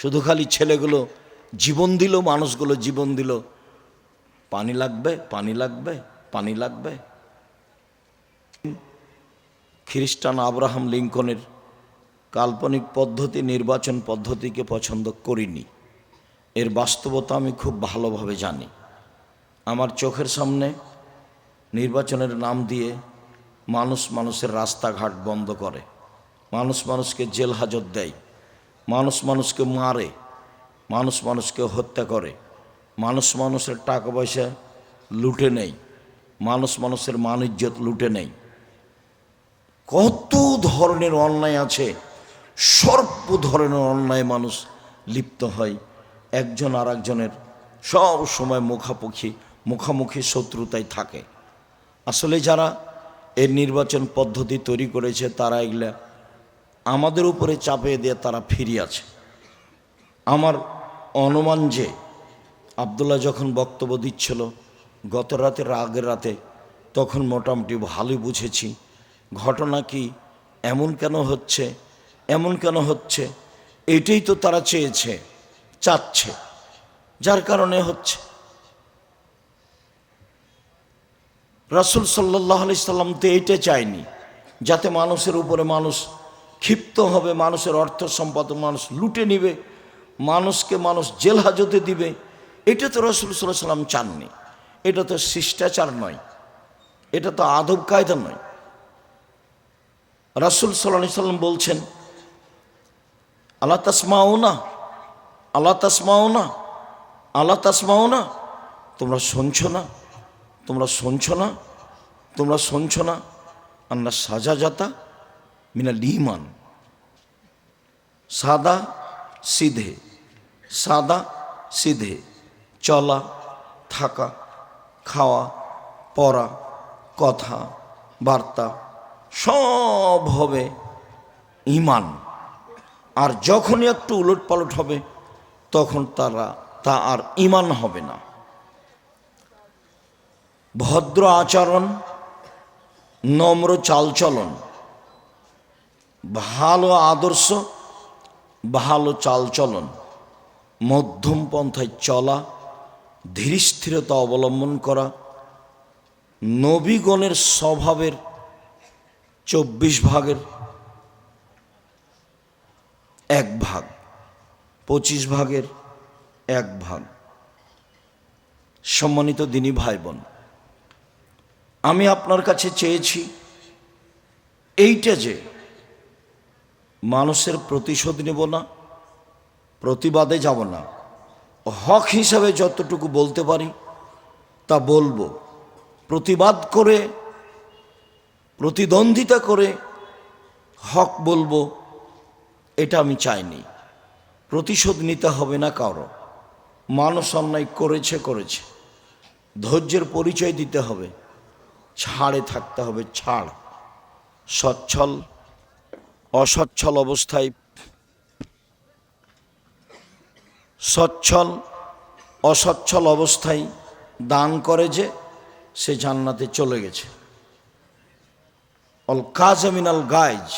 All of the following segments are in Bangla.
শুধু খালি ছেলেগুলো জীবন দিল, মানুষগুলো জীবন দিল। পানি লাগবে পানি লাগবে পানি লাগবে। খ্রিস্টান আব্রাহাম লিঙ্কনের কাল্পনিক পদ্ধতি, নির্বাচন পদ্ধতিকে পছন্দ করিনি। এর বাস্তবতা আমি খুব ভালোভাবে জানি। আমার চোখের সামনে নির্বাচনের নাম দিয়ে মানুষ মানুষের রাস্তাঘাট বন্ধ করে। মানুষ মানুষকে জেল হাজত দেয়। মানুষ মানুষকে মারে, মানুষ মানুষকে হত্যা করে। মানুষ মানুষের টাকা পয়সা লুটে নেই, মানুষ মানুষের মানিজ্যত লুটে নেই। কত ধরনের অন্যায় আছে, সর্ব ধরনের অন্যায় মানুষ লিপ্ত হয়। একজন আর একজনের সব সময় মুখামুখি মুখামুখি শত্রুতায় থাকে। আসলে যারা এর নির্বাচন পদ্ধতি তৈরি করেছে, তারা এগুলা আমাদের উপরে চাপিয়ে দিয়ে তারা ফিরিয়ে আছে আমার অনুমান যে আবদুল্লাহ যখন বক্তব্য দিচ্ছিল গত রাতের আগের রাতে, তখন মোটামুটি ভালোই বুঝেছি, ঘটনা কি এমন কেন হচ্ছে, এমন কেন হচ্ছে, এটাই তো তারা চেয়েছে, চাচ্ছে, যার কারণে হচ্ছে। রাসুল সাল্লাহ আলি সাল্লাম তো এইটা চায়নি, যাতে মানুষের উপরে মানুষ ক্ষিপ্ত হবে, মানুষের অর্থ সম্পদ মানুষ লুটে নিবে, মানুষকে মানুষ জেল হাজতে দিবে। এটা তো রসুল সাল্লাহ সাল্লাম চাননি। এটা তো শিষ্টাচার নয়। এটা তো আদব কায়দা নয়। রাসুল সাল্লাহ সাল্লাম বলছেন আল্লাহ তাসমাও না আল্লাহ তাসমাও না আল্লাহ তাসমাও না তোমরা শুনছ না, তোমরা শুনছ না, তোমরা শুনছ না, আন্না সাজা যাতা মিনা ইমান। সাদা সিধে সাদা সিধে, চলা, থাকা, খাওয়া, পড়া, কথা, বার্তা, সব হবে ইমান। আর যখনই একটু উলট পালট হবে, তখন তারা, তা আর ইমান হবে না। ভদ্র আচরণ, নম্র চালচলন ভালো আদর্শ, ভালো চালচলন, মধ্যম পন্থায় চলা, ধীরস্থিরতা অবলম্বন করা, নবীগণের স্বভাবের চব্বিশ ভাগের এক ভাগ, পঁচিশ ভাগের এক ভাগ। সম্মানিত দিনী ভাই বোন আমি আপনার কাছে চেয়েছি এইটা যে মানুষের প্রতিশোধ নেব না, প্রতিবাদে যাব না। হক হিসাবে যতটুকু বলতে পারি, তা বলব। প্রতিবাদ করে, প্রতিদ্বন্দ্বিতা করে হক বলব, এটা আমি চাইনি। প্রতিশোধ নিতে হবে না কারও। মানুষ অন্যায় করেছে করেছে। ধৈর্যের পরিচয় দিতে হবে। ছাড়ে থাকতে হবে, ছাড়। সচ্ছল অসচ্ছল অবস্থায়, সচ্ছল, অসচ্ছল অবস্থায় দান করে যে সে জান্নাতে চলে গেছে। অল কাজমিনাল গাইজ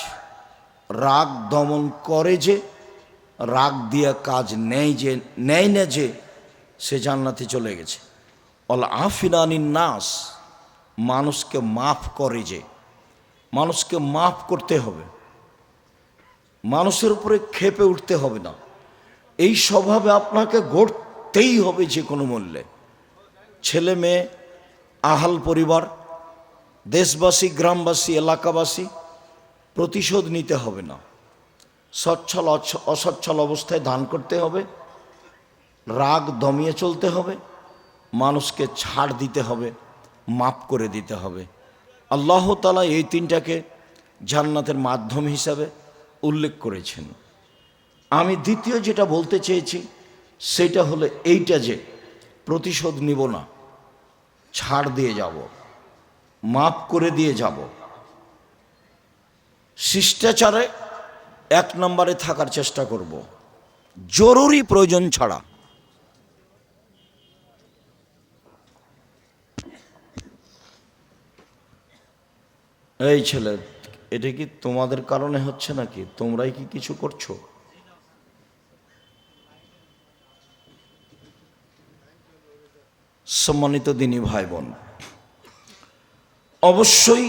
রাগ দমন করে যে, রাগ দিয়া কাজ নেয় যে, নেয় না যে সে জান্নাতে চলে গেছে। অল আফিনানিন নাস, মানুষকে মাফ করে যে, মানুষকে মাফ করতে হবে। মানুষের উপরে খেপে উঠতে হবে না। এই স্বভাবে আপনাকে গড়তেই হবে যে কোনো মূল্যে। ছেলে মেয়ে, আহাল পরিবার, দেশবাসী, গ্রামবাসী, এলাকাবাসী, প্রতিশোধ নিতে হবে না। সচ্ছল অসচ্ছল অবস্থায় দান করতে হবে। রাগ দমিয়ে চলতে হবে। মানুষকে ছাড় দিতে হবে মাপ করে দিতে হবে। আল্লাহ তালা এই তিনটাকে জান্নাতের মাধ্যম হিসাবে উল্লেখ করেছেন। আমি দ্বিতীয় যেটা বলতে চেয়েছি, সেটা হলো এইটা যে প্রতিশোধ নিব না, ছাড় দিয়ে যাব মাপ করে দিয়ে যাব। শিষ্টাচারে এক নম্বরে থাকার চেষ্টা করব, জরুরি প্রয়োজন ছাড়া। এই ছেলে এটা কি তোমাদের কারণে হচ্ছে নাকি? তোমরাই কি কিছু করছ? সম্মানিত দিনই ভাই বোন অবশ্যই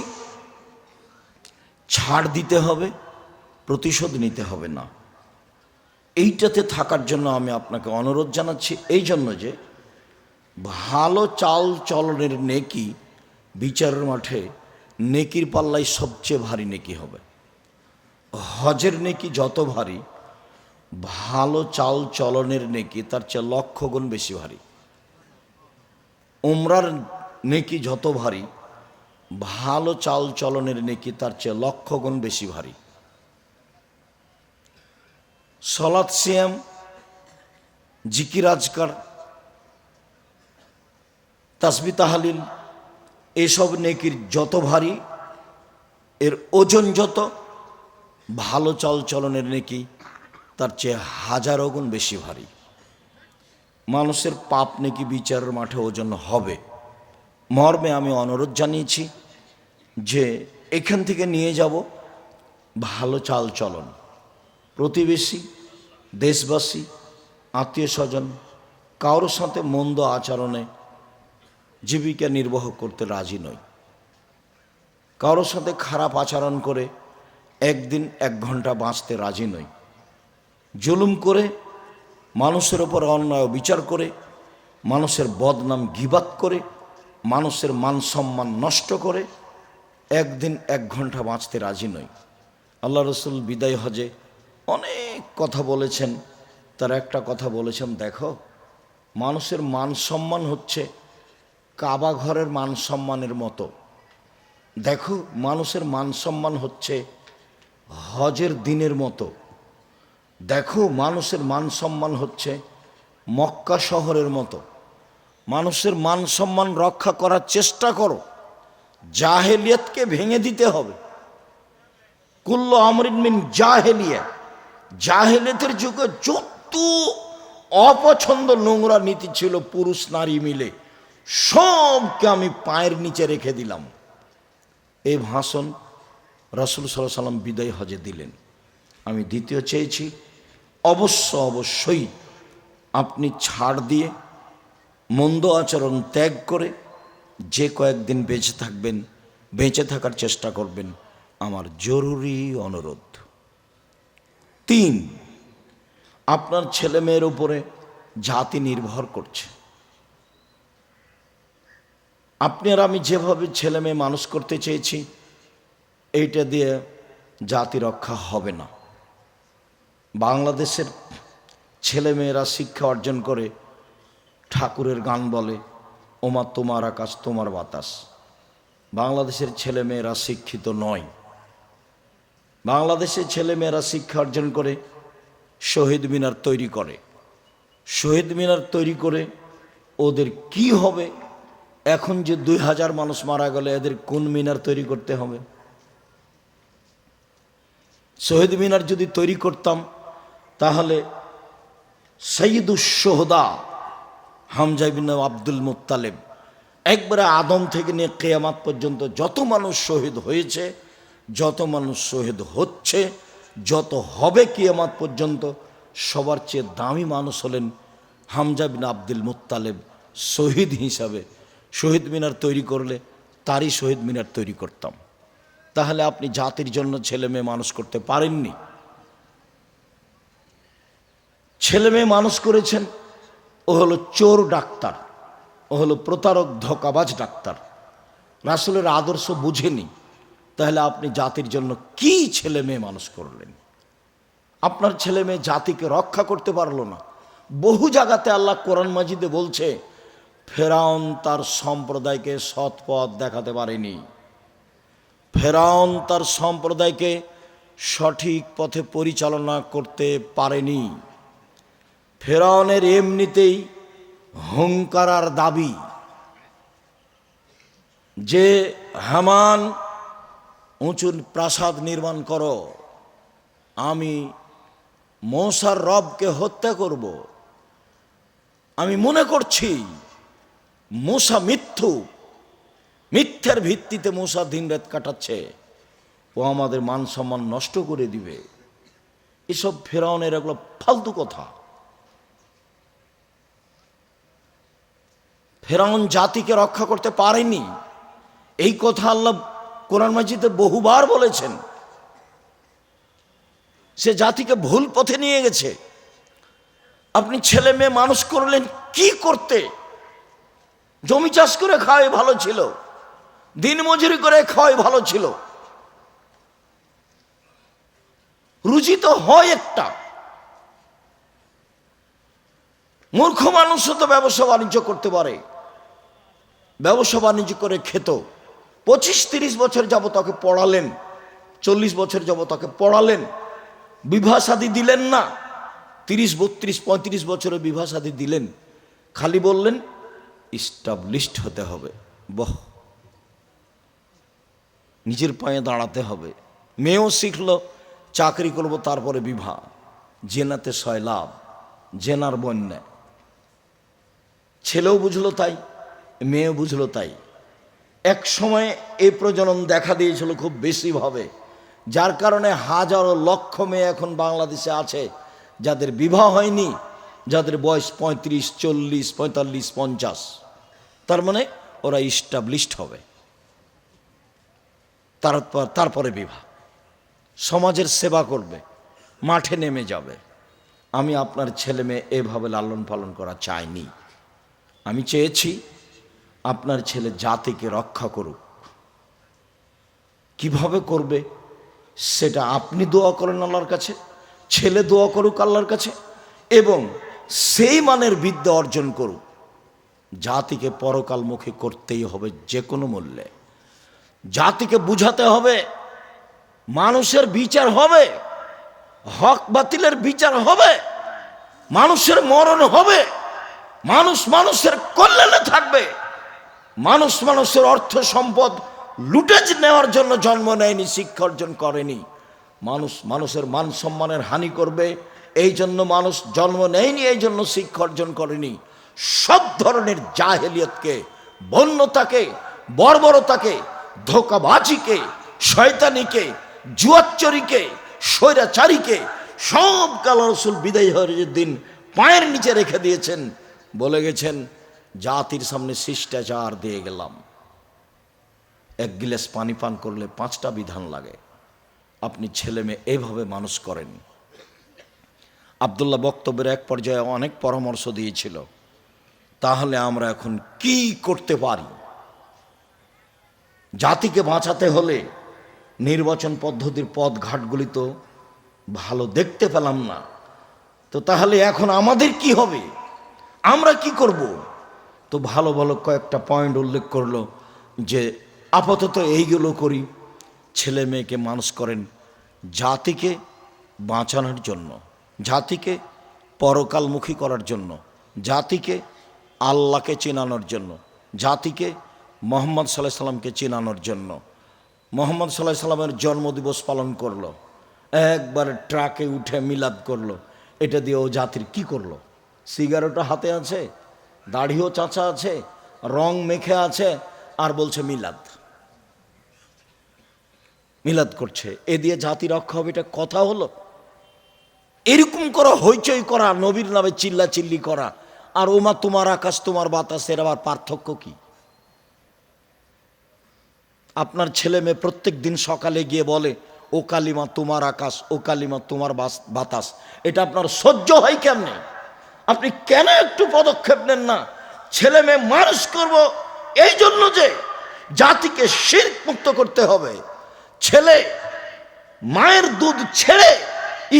ছাড় দিতে হবে, প্রতিশোধ নিতে হবে না। এইটাতে থাকার জন্য আমি আপনাকে অনুরোধ জানাচ্ছি এই জন্য যে ভালো চাল চলনের নেকি বিচারের মাঠে নেকির পাল্লাই সবচেয়ে ভারী নেকি হবে। হজের নেকি যত ভারী, ভালো চাল চলনের নেকি তার চেয়ে লক্ষ গুণ বেশি ভারী। উমরার নেকি যত ভারী, ভালো চাল চলনের নেকি তার চেয়ে লক্ষ গুণ বেশি ভারী। সলাৎ সিয়াম, জিকির আজকার, তাসবি তাহালিল এসব নেকির যত ভারী, এর ওজন যত, ভালো চাল চলনের নেকি, তার চেয়ে হাজারো গুণ বেশি ভারী। মানুষের পাপ নেকি বিচারের মাঠে ওজন হবে। মর্মে আমি অনুরোধ জানিয়েছি যে এখান থেকে নিয়ে যাব ভালো চাল চলন প্রতিবেশী, দেশবাসী, আত্মীয় স্বজন, কারোর সাথে মন্দ আচরণে জীবিকা নির্বাহ করতে রাজি নই। কারোর সাথে খারাপ আচরণ করে একদিন এক ঘণ্টা বাঁচতে রাজি নই। জুলুম করে মানুষের ওপর অন্যায় বিচার করে, মানুষের বদনাম গিবাত করে, মানুষের মান সম্মান নষ্ট করে একদিন এক ঘণ্টা বাঁচতে রাজি নই। আল্লাহ রসুল বিদায় হজে অনেক কথা বলেছেন। তার একটা কথা বলেছেন, দেখো, মানুষের মান সম্মান হচ্ছে কাবা ঘরের মান সম্মানের মতো। দেখো, মানুষের মান সম্মান হচ্ছে হজের দিনের মতো। দেখো, মানুষের মান সম্মান হচ্ছে মক্কা শহরের মতো। মানুষের মান সম্মান রক্ষা করার চেষ্টা করো। জাহেলিয়াতকে ভেঙে দিতে হবে। কুল্ল আমরিন মিন জাহেলিয়া। জাহেলিয়াতের যুগে যত অপছন্দ নোংরা নীতি ছিল, পুরুষ নারী মিলে। সবকে আমি পায়ের নিচে রেখে দিলাম। এই ভাষণ রসুল সাল্লাহ সাল্লাম বিদায় হজে দিলেন। আমি দ্বিতীয় চেয়েছি, অবশ্য অবশ্যই আপনি ছাড় দিয়ে মন্দ আচরণ ত্যাগ করে যে কয়েকদিন বেঁচে থাকবেন, বেঁচে থাকার চেষ্টা করবেন, আমার জরুরি অনুরোধ। তিন, আপনার ছেলে মেয়ের উপরে জাতি নির্ভর করছে। আপনি আর আমি যেভাবে ছেলে মেয়ে মানুষ করতে চেয়েছি, এইটা দিয়ে জাতি রক্ষা হবে না। বাংলাদেশের ছেলেমেয়েরা শিক্ষা অর্জন করে ঠাকুরের গান বলে, ওমা তোমার আকাশ, তোমার বাতাস। বাংলাদেশের ছেলেমেয়েরা শিক্ষিত নয়। বাংলাদেশের ছেলেমেয়েরা শিক্ষা অর্জন করে শহীদ মিনার তৈরি করে। শহীদ মিনার তৈরি করে ওদের কি হবে এখন যে দুই হাজার মানুষ মারা গেলে, এদের কোন মিনার তৈরি করতে হবে? শহীদ মিনার যদি তৈরি করতাম, তাহলে সঈদুসোহদা হামজাবিন আব্দুল মুত্তালেব একবারে আদম থেকে নিয়ে কেয়ামাত পর্যন্ত যত মানুষ শহীদ হয়েছে, যত মানুষ শহীদ হচ্ছে, যত হবে কেয়ামাত পর্যন্ত, সবার চেয়ে দামি মানুষ হলেন হামজাবিন আব্দুল মুত্তালেব শহীদ হিসাবে। শহীদ মিনার তৈরি করলে তারই শহীদ মিনার তৈরি করতাম। তাহলে আপনি জাতির জন্য ছেলে মেয়ে মানুষ করতে পারেননি। ছেলে মেয়ে মানুষ করেছেন, ও হলো চোর ডাক্তার, ও হলো প্রতারক, ধোকাবাজ ডাক্তার। রাসুলের আদর্শ বুঝেনি, তাহলে আপনি জাতির জন্য কি ছেলে মেয়ে মানুষ করলেন? আপনার ছেলে মেয়ে জাতিকে রক্ষা করতে পারল না। বহু জায়গাতে আল্লাহ কোরআন মাজিদে বলছে ফেরাউন তার সম্প্রদায়কে সৎ পথ দেখাতে পারেনি। ফেরাউন তার সম্প্রদায়কে সঠিক পথে পরিচালনা করতে পারেনি। ফেরাউনের এমনিতেই হুঙ্কারার দাবি যে, হামান উঁচু প্রাসাদ নির্মাণ করো। আমি মৌসার রবকে হত্যা করব। আমি মনে করছি মূসা মিথ্যু। মিথ্যার ভিত্তিতে মূসা দিন রাত কাটাচ্ছে। ও আমাদের মান সম্মান নষ্ট করে দিবে। এসব ফেরাউনের এগুলো ফালতু কথা। ফেরাউন জাতিকে রক্ষা করতে পারেনি। এই কথা আল্লাহ কোরআন মাজিদে বহুবার বলেছেন। সে জাতিকে ভুল পথে নিয়ে গেছে। আপনি ছেলে মেয়ে মানুষ করলেন কি করতে? জমি চাষ করে খাওয়াই ভালো ছিল। দিন মজুরি করে খাওয়াই ভালো ছিল। রুচি তো হয় একটা। মূর্খ মানুষও তো ব্যবসা বাণিজ্য করতে পারে। ব্যবসা বাণিজ্য করে খেত। পঁচিশ, তিরিশ বছর যাব তাকে পড়ালেন। চল্লিশ বছর যাব তাকে পড়ালেন। বিবাহ সাদী দিলেন না। তিরিশ, বত্রিশ, পঁয়ত্রিশ বছরে বিবাহ সাদী দিলেন। খালি বললেন ইস্টাবলিশড হতে হবে। বহ। নিজের পায়ে দাঁড়াতে হবে। মেয়েও শিখলো, চাকরি করব তারপরে বিবাহ। জেনাতে ছয় লাভ জেনার বন্যা। ছেলেও বুঝলো তাই, মেয়েও বুঝলো তাই। এক সময় এই প্রজনন দেখা দিয়েছিল খুব বেশিভাবে যার কারণে হাজারো লক্ষ মেয়ে এখন বাংলাদেশে আছে, যাদের বিবাহ হয়নি, যাদের বয়স পঁয়ত্রিশ, চল্লিশ, পঁয়তাল্লিশ, পঞ্চাশ। তার মানে ওরা ইস্টাবলিশড হবে। তারপর তারপরে বিবাহ। সমাজের সেবা করবে, মাঠে নেমে যাবে। আমি আপনার ছেলে মেয়ে এভাবে লালন পালন করা চাইনি। আমি চেয়েছি আপনার ছেলে জাতিকে রক্ষা করুক। কীভাবে করবে সেটা আপনি দোয়া করেন আল্লাহর কাছে, ছেলে দোয়া করুক আল্লাহর কাছে, এবং সেই মানের বিদ্যা অর্জন করুক। জাতিকে পরকালমুখী করতেই হবে যে কোনো মূল্যে। জাতিকে বুঝাতে হবে, মানুষের বিচার হবে, হক বাতিলের বিচার হবে, মানুষের মরণ হবে, মানুষ মানুষের কল্যাণে থাকবে, মানুষ মানুষের অর্থ সম্পদ লুটেজ নেওয়ার জন্য জন্ম নেয়নি, শিক্ষা অর্জন করেনি, মানুষ মানুষের মান সম্মানের হানি করবে, এই জন্য মানুষ জন্ম নেয়নি, এই জন্য শিক্ষা অর্জন করেনি সব ধরনের জাহেলিয়তকে, বন্যতাকে, বর্বরতাকে, ধোকাবাজিকে, শয়তানিকে, জুয়াচ্চরিকে, স্বৈরাচারীকে, সব কাল রসুল বিদায় হয়ে দিন পায়ের নিচে রেখে দিয়েছেন, বলে গেছেন, জাতির সামনে শিষ্টাচার দিয়ে গেলাম। এক গিলাস পানি পান করলে পাঁচটা বিধান লাগে। আপনি ছেলে মেয়ে এইভাবে মানুষ করেন। আবদুল্লাহ বক্তব্যের এক পর্যায়ে অনেক পরামর্শ দিয়েছিল। তাহলে আমরা এখন কি করতে পারি? জাতিকে বাঁচাতে হলে নির্বাচন পদ্ধতির পথ ঘাটগুলি তো ভালো দেখতে পেলাম না। তো তাহলে এখন আমাদের কি হবে? আমরা কি করব? তো ভালো ভালো কয়েকটা পয়েন্ট উল্লেখ করল যে আপাতত এইগুলো করি, ছেলে মেয়েকে মানুষ করেন জাতিকে বাঁচানোর জন্য, জাতিকে পরকালমুখী করার জন্য, জাতিকে আল্লাহকে চেনানোর জন্য, জাতিকে মোহাম্মদ সাল্লাহ সাল্লামকে চেনানোর জন্য। মোহাম্মদ সাল্লাহ সাল্লামের জন্মদিবস পালন করল, একবার ট্রাকে উঠে মিলাদ করল, এটা দিয়ে ও জাতির কি করল? সিগারেটও হাতে আছে, দাড়িও চাচা আছে, রং মেখে আছে, আর বলছে মিলাদ। মিলাদ করছে। এ দিয়ে জাতি রক্ষা হবে, এটা কথা হলো। এরকম করা হইচই করা, নবীর নামে চিল্লা চিল্লি করা আর ওমা তোমার আকাশ, তোমার বাতাসের আবার পার্থক্য কি? আপনার ছেলে মেয়ে প্রত্যেক দিন সকালে গিয়ে বলে, ও কালিমা, তোমার আকাশ, ও কালিমা, তোমার বাতাস। এটা আপনার সহ্য হয় কেমনে? আপনি কেন একটু পদক্ষেপ নেন না? ছেলে মেয়ে, মানুষ করব এই জন্য যে জাতিকে শির্ক মুক্ত করতে হবে। ছেলে, মায়ের দুধ ছেড়ে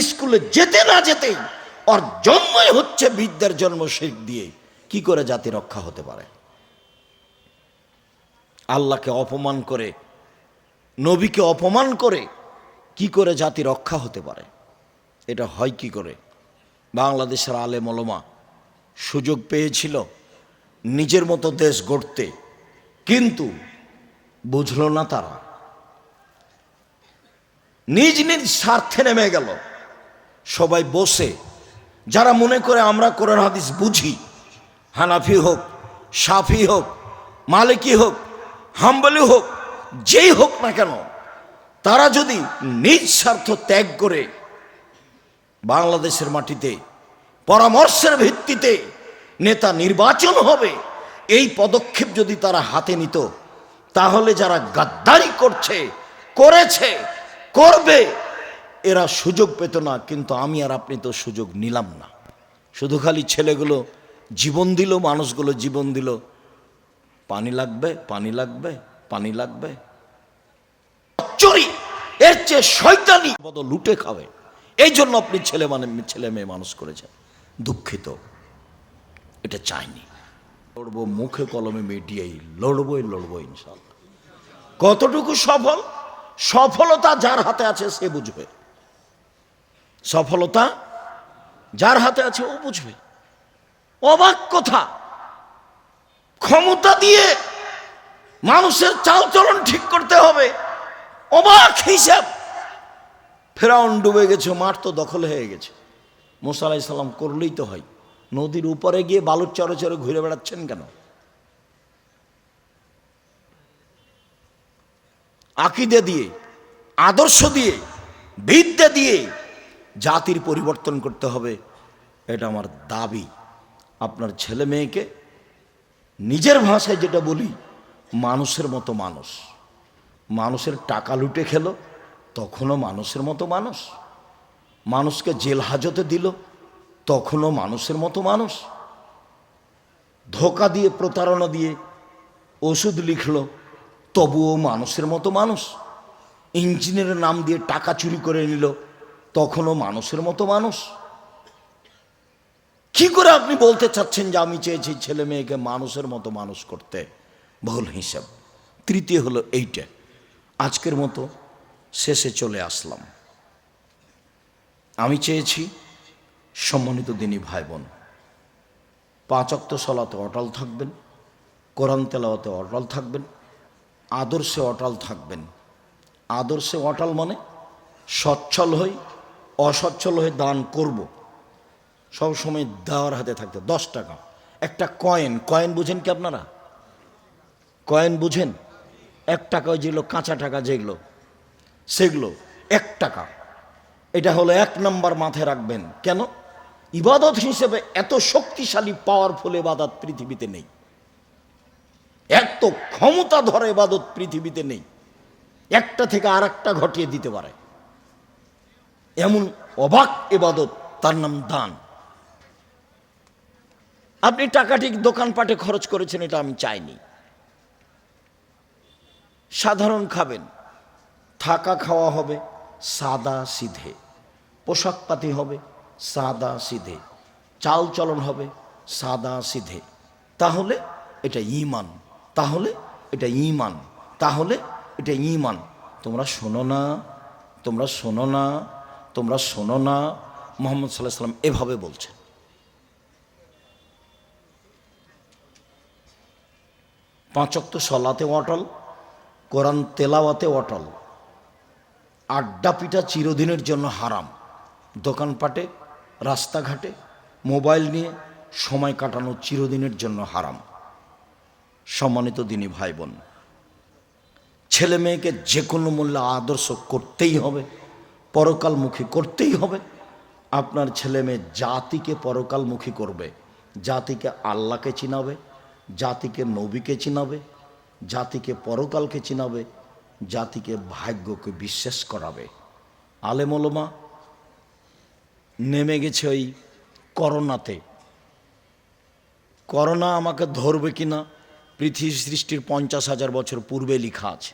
স্কুলে যেতে না যেতেই ওর জন্মই হচ্ছে বিদ্যার জন্ম শির্ক দিয়ে। কি করে জাতি রক্ষা হতে পারে? আল্লাহকে অপমান করে, নবীকে অপমান করে কি করে জাতি রক্ষা হতে পারে? এটা হয় কি করে? বাংলাদেশের আলে মলমা সুযোগ পেয়েছিল নিজের মতো দেশ গড়তে, কিন্তু বুঝল না তারা। নিজ নিজ স্বার্থে নেমে গেল। সবাই বসে যারা মনে করে আমরা কোরআন হাদিস বুঝি, হানাফি হোক সাফি হোক, মালিকি হোক, হাম্বলি হোক, যেই হোক না কেন, তারা যদি নিজ স্বার্থ ত্যাগ করে বাংলাদেশের মাটিতে পরামর্শের ভিত্তিতে নেতা নির্বাচন হবে, এই পদক্ষেপ যদি তারা হাতে নিত, তাহলে যারা গাদ্দারি করছে, করেছে, করবে এরা সুযোগ পেত না, কিন্তু আমি আর আপনি তো সুযোগ নিলাম না। শুধু খালি ছেলেগুলো জীবন দিল, মানুষগুলো জীবন দিল। পানি লাগবে পানি লাগবে পানি লাগবে। চুরি! এর চেয়ে শয়তানি বদল লুটে খাবে। এই জন্য আপনি ছেলে মানে ছেলে মেয়ে মানুষ করেছেন। দুঃখিত। এটা চাইনি। লড়বো মুখে কলমে মিডিয়াই লড়বই লড়বো ইনশাল্লাহ কতটুকু সফল? সফলতা যার হাতে আছে সে বুঝবে। সফলতা যার হাতে আছে ও বুঝবে। অবাক কথা। ক্ষমতা দিয়ে মানুষের চালচলন ঠিক করতে হবে। অবাক হিসাব। ফেরাউন ডুবে গেছে, মাঠ তো দখল হয়ে গেছে। মোসা আলাহি সাল্লাম করলেই তো হয়। নদীর উপরে গিয়ে বালুর চরে চরে ঘুরে বেড়াচ্ছেন কেন? আকিদে দিয়ে, আদর্শ দিয়ে, বিদ্যা দিয়ে জাতির পরিবর্তন করতে হবে, এটা আমার দাবি। আপনার ছেলে মেয়েকে নিজের ভাষায় যেটা বলি, মানুষের মতো মানুষ। মানুষের টাকা লুটে খেলো, তখনও মানুষের মতো মানুষ। মানুষকে জেল হাজতে দিল, তখনও মানুষের মতো মানুষ। ধোকা দিয়ে, প্রতারণা দিয়ে ওষুধ লিখল, তবুও মানুষের মতো মানুষ। ইঞ্জিনিয়ারের নাম দিয়ে টাকা চুরি করে নিল তখনও মানুষের মতো মানুষ। কি করে আপনি বলতে চাচ্ছেন যে আমি চেয়েছি ছেলে মেয়েকে মানুষের মতো মানুষ করতে? ভুল হিসাব। তৃতীয় হলো এইটা। আজকের মতো শেষে চলে আসলাম। আমি চেয়েছি সম্মানিত দিনী ভাই বোন পাঁচক্ত সলাতে অটল থাকবেন, কোরআন তেলাওয়াতে অটল থাকবেন, আদর্শে অটল থাকবেন। আদর্শে অটল মানে সচ্ছল হই অসচ্ছল হয়ে দান করব। সব সময় দেওয়ার হাতে থাকতে দশ টাকা। একটা কয়েন। কয়েন বুঝেন কি আপনারা? কয়েন বুঝেন? এক টাকা যেগুলো কাঁচা টাকা যেগুলো, সেগুলো এক টাকা। এটা হলো এক নম্বর মাথায় রাখবেন। কেন? ইবাদত হিসেবে এত শক্তিশালী পাওয়ারফুল ইবাদত পৃথিবীতে নেই। এত ক্ষমতা ধরে ইবাদত পৃথিবীতে নেই। একটা থেকে আর একটা ঘটিয়ে দিতে পারে। এমন অবাক এবাদত তার নাম দান। আপনি টাকা টাকাটি দোকানপাটে খরচ করেছেন, এটা আমি চাইনি। সাধারণ খাবেন, থাকা খাওয়া হবে, সাদা সিধে। পোশাক পাতি হবে, সাদা সিধে। চাল চলন হবে, সাদা সিধে। তাহলে এটা ইমান তাহলে এটা ইমান তাহলে এটা ইমান তোমরা শোনো না, তোমরা শোনো না তোমরা শোনো না, মোহাম্মদ সাল্লাহ সাল্লাম এভাবে বলছেন। পাঁচক্ত সলাতে অটল, কোরআন তেলাওয়াতে অটল। আড্ডা পিঠা চিরদিনের জন্য হারাম। দোকানপাটে, রাস্তাঘাটে, মোবাইল নিয়ে সময় কাটানো চিরদিনের জন্য হারাম। সম্মানিত দিনী ভাই বোন, ছেলে মেয়েকে যে কোনো মূল্যে আদর্শ করতেই হবে। পরকালমুখী করতেই হবে। আপনার ছেলে মেয়ে জাতিকে পরকালমুখী করবে। জাতিকে আল্লাহকে চিনাবে, জাতিকে নবীকে চিনাবে, জাতিকে পরকালকে চিনাবে, জাতিকে ভাগ্যকে বিশ্বাস করাবে। আলেমলমা নেমে গেছে ওই করোনাতে। করোনা আমাকে ধরবে কিনা, পৃথিবী সৃষ্টির পঞ্চাশ হাজার বছর পূর্বে লেখা আছে।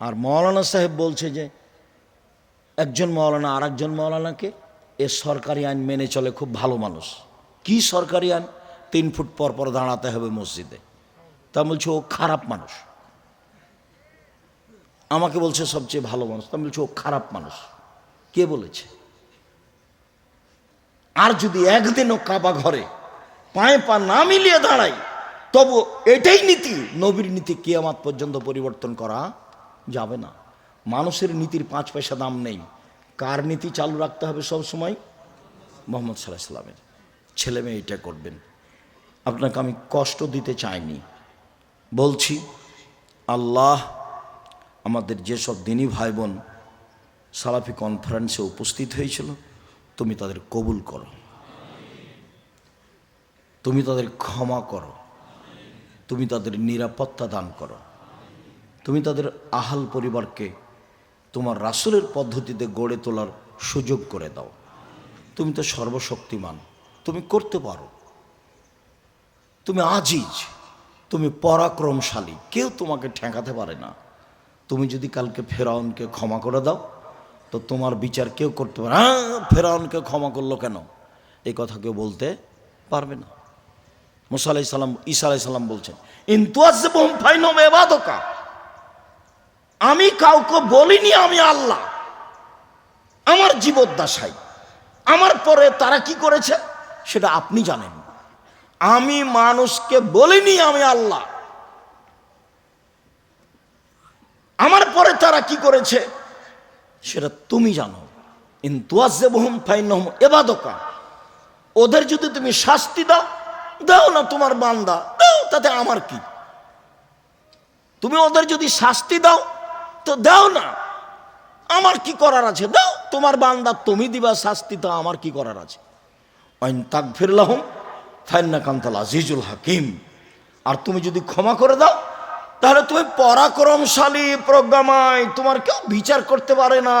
আর মৌলানা সাহেব বলছে যে একজন মৌলানা আর একজন মৌলানাকে এ সরকারি আইন মেনে চলে খুব ভালো মানুষ। কি সরকারি আইন? তিন ফুট পর পর দাঁড়াতে হবে মসজিদে। তা বলছে, ও খারাপ মানুষ। আমাকে বলছে সবচেয়ে ভালো মানুষ। তা বলছে, ও খারাপ মানুষ। কে বলেছে? আর যদি একদিনও কাবা ঘরে পায়ে পা না মিলিয়ে দাঁড়াই তবু এটাই নীতি, নবীর নীতি কিয়ামাত পর্যন্ত পরিবর্তন করা যাবে না। মানুষের নীতির পাঁচ পয়সা দাম নেই। কার নীতি চালু রাখতে হবে সব সময়? মোহাম্মদ সাল্লাহ সাল্লামের। ছেলে মেয়ে এটা করবেন। আপনাকে আমি কষ্ট দিতে চাইনি। বলছি, আল্লাহ আমাদের যেসব দিনী ভাই বোন সালাফি কনফারেন্সে উপস্থিত হয়েছিল, তুমি তাদের কবুল করো। তুমি তাদের ক্ষমা করো। তুমি তাদের নিরাপত্তা দান করো। তুমি তাদের আহাল পরিবারকে তোমার রাসুলের পদ্ধতিতে গড়ে তোলার সুযোগ করে দাও। তুমি তো সর্বশক্তিমান, তুমি করতে পারো। তুমি আজিজ, তুমি পরাক্রমশালী, কেউ তোমাকে ঠেকাতে পারে না। তুমি যদি কালকে ফেরাউনকে ক্ষমা করে দাও, তো তোমার বিচার কেউ করতে পারে হ্যাঁ ফেরাউনকে ক্ষমা করল কেন? এই কথা কেউ বলতে পারবে না। মুসা আলাই সাল্লাম ঈসা আলাই বলছেন ইন্তুয়াজবুম ফাইনম এবাদকা আমি কাউকে বলিনি আমি আল্লাহ। আমার জীবদ্দশাই আমার পরে তারা কি করেছে? সেটা আপনি জানেন। আমি মানুষকে বলিনি আমি আল্লাহ। আমার পরে তারা কি করেছে? সেটা তুমি জানো। এবাদকা ওদের যদি তুমি শাস্তি দাও দাও না তোমার বান্দা, দাও, তাতে আমার কি? তুমি ওদের যদি শাস্তি দাও তো দাও না। আমার কি করার আছে? দাও। তোমার বান্দা তুমি দিবা, শাস্তি তো আমার কি করার আছে? আইন তাক ফিরলাহম ফাইন্না আজিজুল হাকিম। আর তুমি যদি ক্ষমা করে দাও, তাহলে তুমি পরাক্রমশালী প্রজ্ঞাময়, তোমার কেউ বিচার করতে পারে না।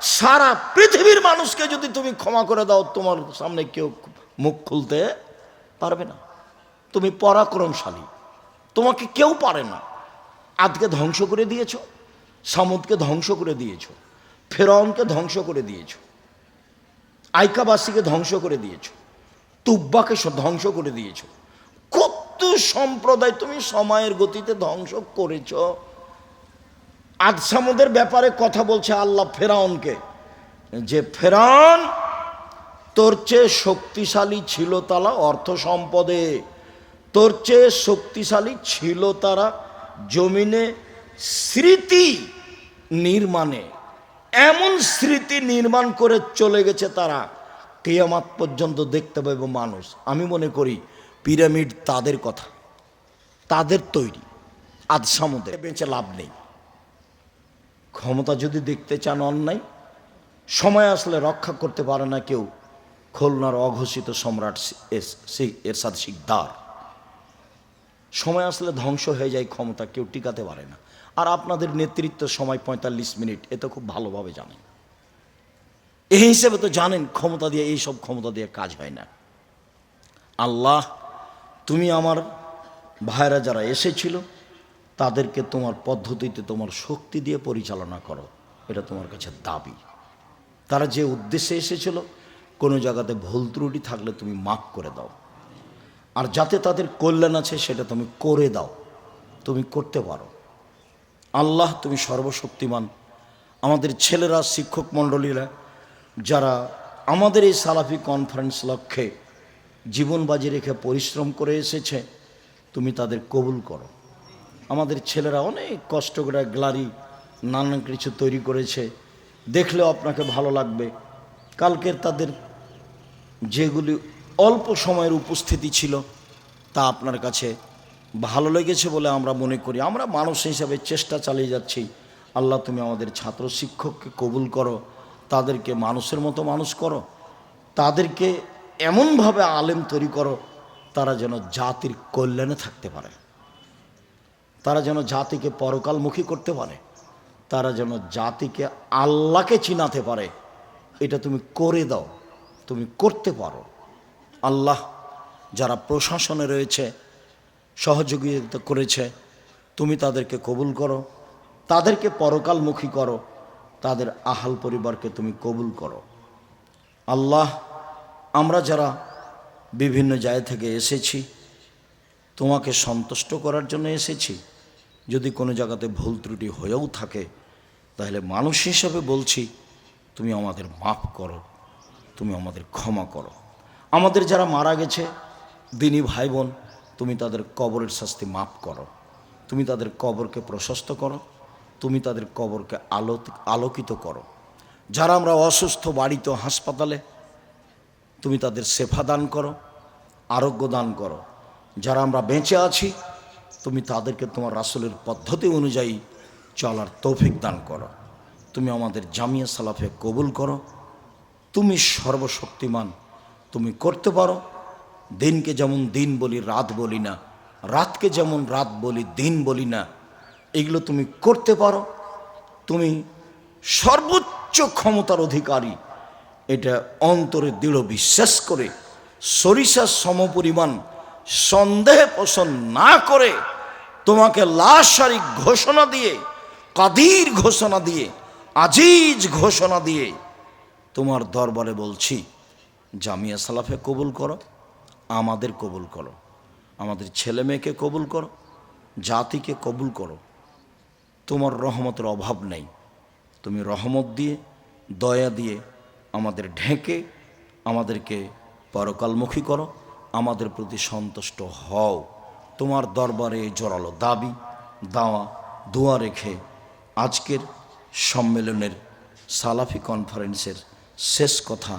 সারা পৃথিবীর মানুষকে যদি তুমি ক্ষমা করে দাও, তোমার সামনে কেউ মুখ খুলতে পারবে না। তুমি পরাক্রমশালী। তোমাকে কেউ পারে না। আজকে ধ্বংস করে দিয়েছ। সামুদকে ধ্বংস করে দিয়েছ, ফেরাউনকে ধ্বংস করে দিয়েছ, আইকাবাসীকে ধ্বংস করে দিয়েছ, তুব্বাকে ধ্বংস করে দিয়েছ। কত সম্প্রদায় তুমি সময়ের গতিতে ধ্বংস করেছ। আজ সামুদের ব্যাপারে কথা বলছে আল্লাহ ফেরাউনকে, যে ফেরাউন, তোর চেয়ে শক্তিশালী ছিল তারা অর্থ সম্পদে, তোর চেয়ে শক্তিশালী ছিল তারা জমিনে স্মৃতি নির্মাণে, এমন স্মৃতি নির্মাণ করে চলে গেছে তারা। কেয়ামাত পর্যন্ত দেখতে পাবে মানুষ। আমি মনে করি পিরামিড তাদের কথা, তাদের তৈরি। আজ সমুদ্রে বেঁচে লাভ নেই। ক্ষমতা যদি দেখতে চান অন্যায়, সময় আসলে রক্ষা করতে পারে না কেউ। খুলনার অঘোষিত সম্রাট এর এস- সি- এরশাদ শিকদার। সময় আসলে ধ্বংস হয়ে যায় ক্ষমতা, কেউ টিকাতে পারে না। আর আপনাদের নেতৃত্ব সময় পঁয়তাল্লিশ মিনিট, এ তো খুব ভালোভাবে জানেন। এই হিসেবে তো জানেন, ক্ষমতা দিয়ে, এই সব ক্ষমতা দিয়ে কাজ হয় না। আল্লাহ, তুমি আমার ভাইরা যারা এসেছিল, তাদেরকে তোমার পদ্ধতিতে, তোমার শক্তি দিয়ে পরিচালনা করো। এটা তোমার কাছে দাবি। তারা যে উদ্দেশ্যে এসেছিল, কোনো জায়গাতে ভুল ত্রুটি থাকলে তুমি মাফ করে দাও। আর যাতে তাদের কল্যাণ আছে, সেটা তুমি করে দাও। তুমি করতে পারো। আল্লাহ তুমি সর্বশক্তিমান। আমাদের ছেলেরা, শিক্ষক মণ্ডলীরা, যারা আমাদের এই সালাফি কনফারেন্স লক্ষ্যে জীবন বাজি রেখে পরিশ্রম করে এসেছে, তুমি তাদের কবুল করো। আমাদের ছেলেরা অনেক কষ্ট করে গ্লারি নানান কিছু তৈরি করেছে। দেখলেও আপনাকে ভালো লাগবে। কালকের তাদের যেগুলি অল্প সময়ের উপস্থিতি ছিল, তা আপনার কাছে ভালো লেগেছে বলে আমরা মনে করি। আমরা মানুষ হিসাবে চেষ্টা চালিয়ে যাচ্ছি। আল্লাহ, তুমি আমাদের ছাত্র শিক্ষককে কবুল করো, তাদেরকে মানুষের মতো মানুষ করো, তাদেরকে এমনভাবে আলেম তৈরি করো, তারা যেন জাতির কল্যাণে থাকতে পারে। তারা যেন জাতিকে পরকালমুখী করতে পারে। তারা যেন জাতিকে আল্লাহকে চিনাতে পারে। এটা তুমি করে দাও, তুমি করতে পারো। আল্লাহ, যারা প্রশাসনে রয়েছে সহযোগিতা করেছে, তুমি তাদেরকে কবুল করো, তাদেরকে পরকালমুখী করো, তাদের আহাল পরিবারকে তুমি কবুল করো। আল্লাহ, আমরা যারা বিভিন্ন জায়গা থেকে এসেছি, তোমাকে সন্তুষ্ট করার জন্য এসেছি। যদি কোনো জায়গাতে ভুল ত্রুটি হয়েও থাকে, তাহলে মানুষ হিসাবে বলছি, তুমি আমাদের মাফ করো, তুমি আমাদের ক্ষমা করো। আমাদের যারা মারা গেছে, দিনী ভাই বোন তুমি তাদের কবরের শাস্তি মাফ করো। তুমি তাদের কবরকে প্রশস্ত করো। তুমি তাদের কবরকে আলো আলোকিত করো। যারা আমরা অসুস্থ বাড়িতে হাসপাতালে, তুমি তাদের সেফা দান করো, আরোগ্য দান করো। যারা আমরা বেঁচে আছি, তুমি তাদেরকে তোমার রাসুলের পদ্ধতি অনুযায়ী চলার তৌফিক দান করো। তুমি আমাদের জামিয়া সালাফে কবুল করো। তুমি সর্বশক্তিমান তুমি করতে পারো। দিনকে যেমন দিন বলি, রাত বলি না। রাতকে যেমন রাত বলি, দিন বলি না। এগুলো তুমি করতে পারো। তুমি সর্বোচ্চ ক্ষমতার অধিকারী। এটা অন্তরে দৃঢ় বিশ্বাস করে সরিষার সমপরিমাণ সন্দেহ পোষণ না করে, তোমাকে লাশারি ঘোষণা দিয়ে, কাদির ঘোষণা দিয়ে, আজিজ ঘোষণা দিয়ে তোমার দরবারে বলছি, জামিয়া সালাফে কবুল করো। আমাদের কবুল করো। আমাদের ছেলে মেয়েকে কবুল করো, জাতিকে কবুল করো। তোমার রহমতের অভাব নেই। তুমি রহমত দিয়ে, দয়া দিয়ে আমাদের ঢেকে, আমাদেরকে পরকালমুখী করো, আমাদের প্রতি সন্তুষ্ট হও। তোমার দরবারে জোরালো দাবি, দাওয়া, দোয়া রেখে আজকের সম্মেলনের সালাফি কনফারেন্সের শেষ কথা